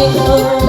ছিল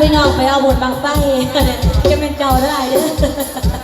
ไปงนองไปเอาบทบางไฟจะเป็นเจ้าได้เลย